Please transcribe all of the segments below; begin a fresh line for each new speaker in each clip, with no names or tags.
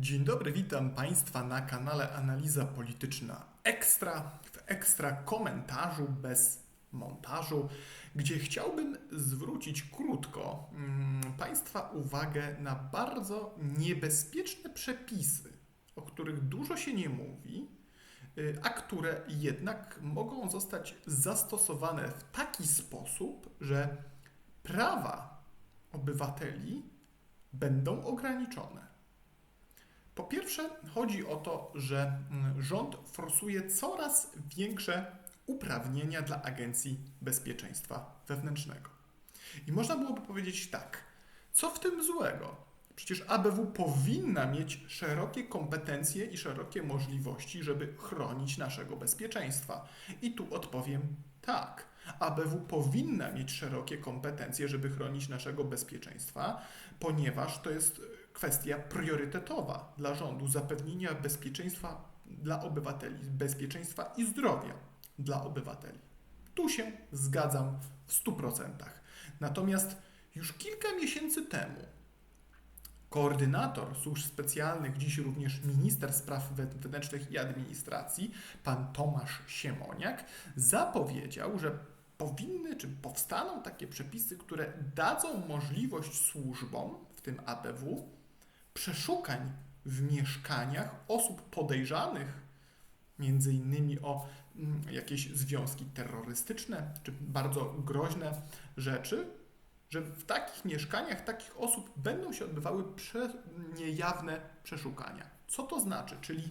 Dzień dobry, witam Państwa na kanale Analiza Polityczna Ekstra, w ekstra komentarzu bez montażu, gdzie chciałbym zwrócić krótko mm, Państwa uwagę na bardzo niebezpieczne przepisy, o których dużo się nie mówi, y, a które jednak mogą zostać zastosowane w taki sposób, że prawa obywateli będą ograniczone. Po pierwsze, chodzi o to, że mm, rząd forsuje coraz większe uprawnienia dla Agencji Bezpieczeństwa Wewnętrznego. I można byłoby powiedzieć tak, co w tym złego? Przecież ABW powinna mieć szerokie kompetencje i szerokie możliwości, żeby chronić naszego bezpieczeństwa. I tu odpowiem tak. ABW powinna mieć szerokie kompetencje, żeby chronić naszego bezpieczeństwa, ponieważ to jest kwestia priorytetowa dla rządu zapewnienia bezpieczeństwa dla obywateli, bezpieczeństwa i zdrowia dla obywateli. Tu się zgadzam w 100%. Natomiast już kilka miesięcy temu koordynator służb specjalnych, dziś również minister spraw wewnętrznych i administracji, pan Tomasz Siemoniak, zapowiedział, że powinny czy powstaną takie przepisy, które dadzą możliwość służbom, w tym ABW, przeszukań w mieszkaniach osób podejrzanych między innymi o mm, jakieś związki terrorystyczne czy bardzo groźne rzeczy, że w takich mieszkaniach takich osób będą się odbywały prze, niejawne przeszukania. Co to znaczy? Czyli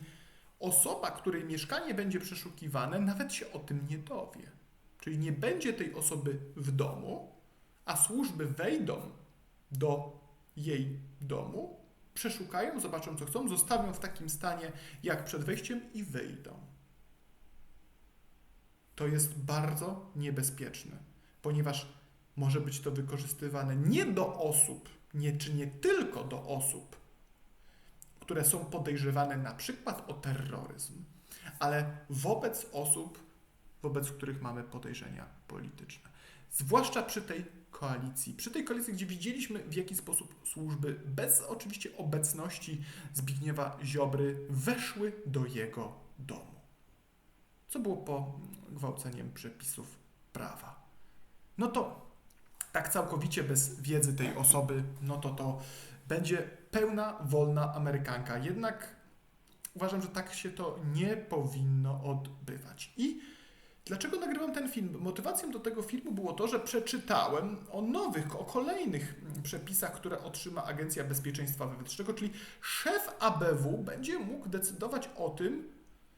osoba, której mieszkanie będzie przeszukiwane, nawet się o tym nie dowie. Czyli nie będzie tej osoby w domu, a służby wejdą do jej domu, przeszukają, zobaczą co chcą, zostawią w takim stanie jak przed wejściem i wyjdą. To jest bardzo niebezpieczne, ponieważ może być to wykorzystywane nie do osób, nie, czy nie tylko do osób, które są podejrzewane na przykład o terroryzm, ale wobec osób, wobec których mamy podejrzenia polityczne. Zwłaszcza przy tej koalicji. Przy tej koalicji, gdzie widzieliśmy w jaki sposób służby, bez oczywiście obecności Zbigniewa Ziobry, weszły do jego domu. Co było po gwałceniem przepisów prawa. No to tak całkowicie bez wiedzy tej osoby, no to to będzie pełna, wolna Amerykanka. Jednak uważam, że tak się to nie powinno odbywać. I Dlaczego nagrywam ten film? Motywacją do tego filmu było to, że przeczytałem o nowych, o kolejnych przepisach, które otrzyma Agencja Bezpieczeństwa Wewnętrznego, czyli szef ABW będzie mógł decydować o tym,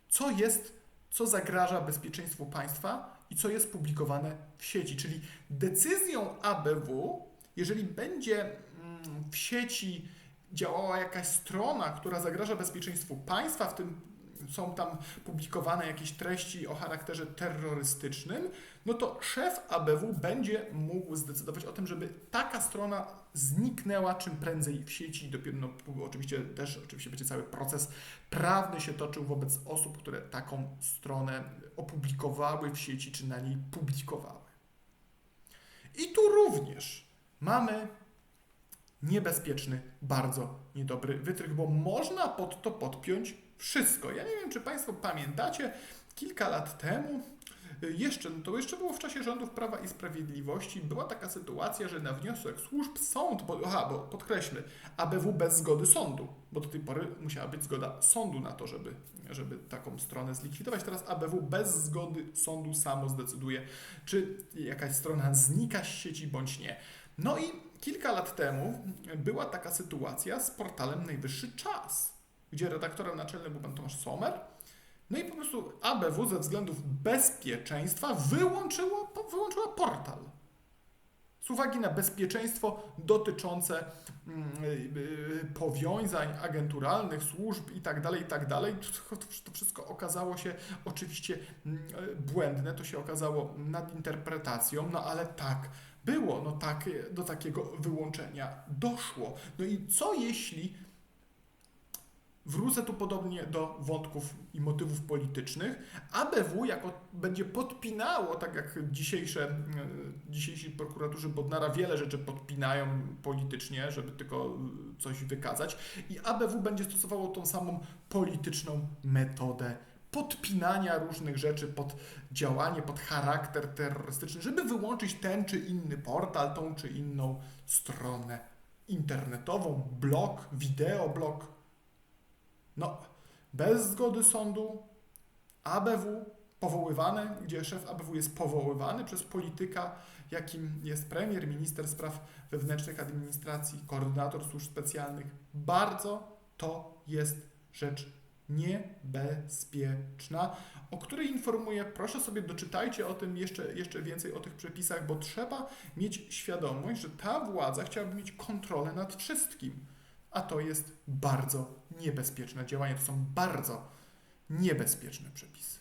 co jest, co zagraża bezpieczeństwu państwa i co jest publikowane w sieci. Czyli decyzją ABW, jeżeli będzie mm, w sieci działała jakaś strona, która zagraża bezpieczeństwu państwa, w tym są tam publikowane jakieś treści o charakterze terrorystycznym, no to szef ABW będzie mógł zdecydować o tym, żeby taka strona zniknęła czym prędzej w sieci dopiero no, oczywiście też oczywiście będzie cały proces prawny się toczył wobec osób, które taką stronę opublikowały w sieci czy na niej publikowały. I tu również mamy niebezpieczny, bardzo niedobry wytrych, bo można pod to podpiąć wszystko. Ja nie wiem, czy Państwo pamiętacie, kilka lat temu, y, jeszcze, no to jeszcze było w czasie rządów Prawa i Sprawiedliwości, była taka sytuacja, że na wniosek służb sąd, bo, aha, bo podkreślmy, ABW bez zgody sądu, bo do tej pory musiała być zgoda sądu na to, żeby, żeby taką stronę zlikwidować. Teraz ABW bez zgody sądu samo zdecyduje, czy jakaś strona znika z sieci bądź nie. No i kilka lat temu była taka sytuacja z portalem Najwyższy Czas gdzie redaktorem naczelnym był pan Tomasz Sommer. No i po prostu ABW ze względów bezpieczeństwa wyłączyło, wyłączyła portal. Z uwagi na bezpieczeństwo dotyczące mm, y, powiązań agenturalnych, służb itd., tak itd., tak to wszystko okazało się oczywiście mm, błędne, to się okazało nadinterpretacją, no ale tak było, no tak, do takiego wyłączenia doszło. No i co jeśli Wrócę tu podobnie do wątków i motywów politycznych. ABW jako będzie podpinało, tak jak dzisiejsze, e, dzisiejsi prokuratorzy Bodnara wiele rzeczy podpinają politycznie, żeby tylko coś wykazać. I ABW będzie stosowało tą samą polityczną metodę podpinania różnych rzeczy pod działanie, pod charakter terrorystyczny, żeby wyłączyć ten czy inny portal, tą czy inną stronę internetową, blog, wideoblog. No, bez zgody sądu ABW powoływany, gdzie szef ABW jest powoływany przez polityka, jakim jest premier, minister spraw wewnętrznych administracji, koordynator służb specjalnych. Bardzo to jest rzecz niebezpieczna, o której informuję. Proszę sobie doczytajcie o tym jeszcze, jeszcze więcej o tych przepisach, bo trzeba mieć świadomość, że ta władza chciałaby mieć kontrolę nad wszystkim. A to jest bardzo niebezpieczne działanie. To są bardzo niebezpieczne przepisy.